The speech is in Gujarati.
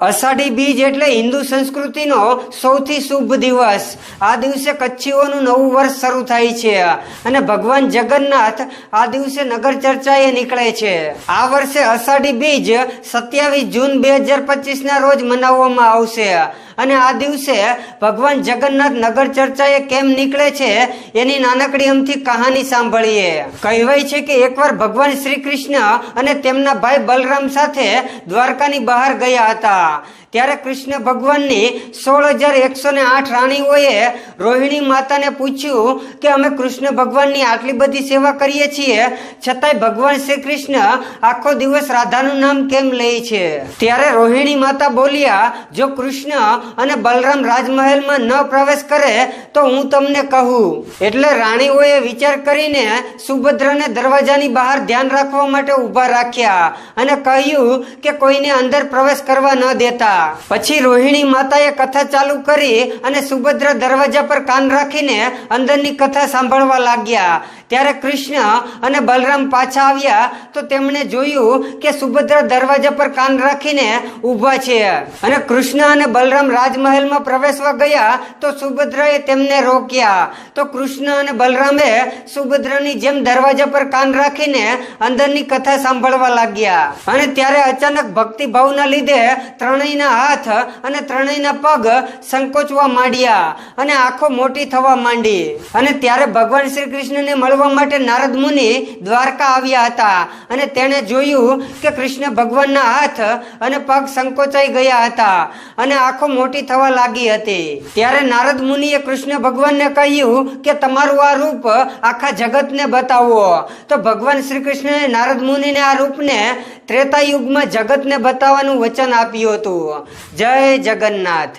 અષાઢી બીજ એટલે હિન્દુ સંસ્કૃતિનો સૌથી શુભ દિવસ. આ દિવસે કચ્છીઓનું નવું વર્ષ શરૂ થાય છે અને ભગવાન જગન્નાથ આ દિવસે નગર ચર્ચાએ નીકળે છે. આ વર્ષે અષાઢી બીજ સત્યાવીસ જૂન બે હજાર પચીસ ના રોજ મનાવવામાં આવશે. અને આ દિવસે ભગવાન જગન્નાથ નગર ચર્ચાએ કેમ નીકળે છે એની નાનકડી અમથી કહાની સાંભળીએ. કહેવાય છે કે એકવાર ભગવાન શ્રી કૃષ્ણ અને તેમના ભાઈ બલરામ સાથે દ્વારકાની બહાર ગયા હતા. fa ત્યારે કૃષ્ણ ભગવાનની સોળ હજાર એકસો ને આઠ રાણીઓએ રોહિણી માતાને પૂછ્યું કે અમે કૃષ્ણ ભગવાનની આટલી બધી સેવા કરીએ છીએ, છતાંય ભગવાન શ્રી કૃષ્ણ આખો દિવસ રાધાનું નામ કેમ લે છે? ત્યારે રોહિણી માતા બોલ્યા, જો કૃષ્ણ અને બલરામ રાજમહેલમાં ન પ્રવેશ કરે, તો હું તમને કહું. એટલે રાણીઓએ વિચાર કરીને સુભદ્રાને દરવાજાની બહાર ધ્યાન રાખવા માટે ઊભા રાખ્યા અને કહ્યું કે કોઈને અંદર પ્રવેશ કરવા ન દેતા. પછી રોહિણી માતાએ કથા ચાલુ કરી અને સુભદ્રા દરવાજા પર કાન રાખીને અંદરની કથા સાંભળવા લાગ્યા. ત્યારે કૃષ્ણ અને બલરામ પાછા આવ્યા તો તેમણે જોયું કે સુભદ્રા દરવાજા પર કાન રાખીને ઊભા છે. અને કૃષ્ણ અને બલરામ રાજમહેલમાં પ્રવેશવા ગયા તો સુભદ્રાએ તેમને રોક્યા. તો કૃષ્ણ અને બલરામે સુભદ્રાની જેમ દરવાજા પર કાન રાખીને અંદરની કથા સાંભળવા લાગ્યા. અને ત્યારે અચાનક ભક્તિભાવના લીધે ત્રણેયના હાથ અને ત્રણેયના પગ સંકોચવા માંડ્યા અને આંખો મોટી થવા માંડી. અને ત્યારે ભગવાન શ્રી કૃષ્ણને મળવા માટે નારદ મુનિ દ્વારકા આવ્યા હતા અને તેણે જોયું કે કૃષ્ણ ભગવાનના હાથ અને પગ સંકોચાઈ ગયા હતા અને આંખો મોટી થવા લાગી હતી. ત્યારે નારદ મુનિએ કૃષ્ણ ભગવાનને કહ્યું કે તમારું આ રૂપ આખા જગતને બતાવો. તો ભગવાન શ્રી કૃષ્ણએ નારદ મુનિને આ રૂપને ત્રેતા યુગમાં જગતને બતાવવાનું વચન આપ્યું હતું. જય જગન્નાથ.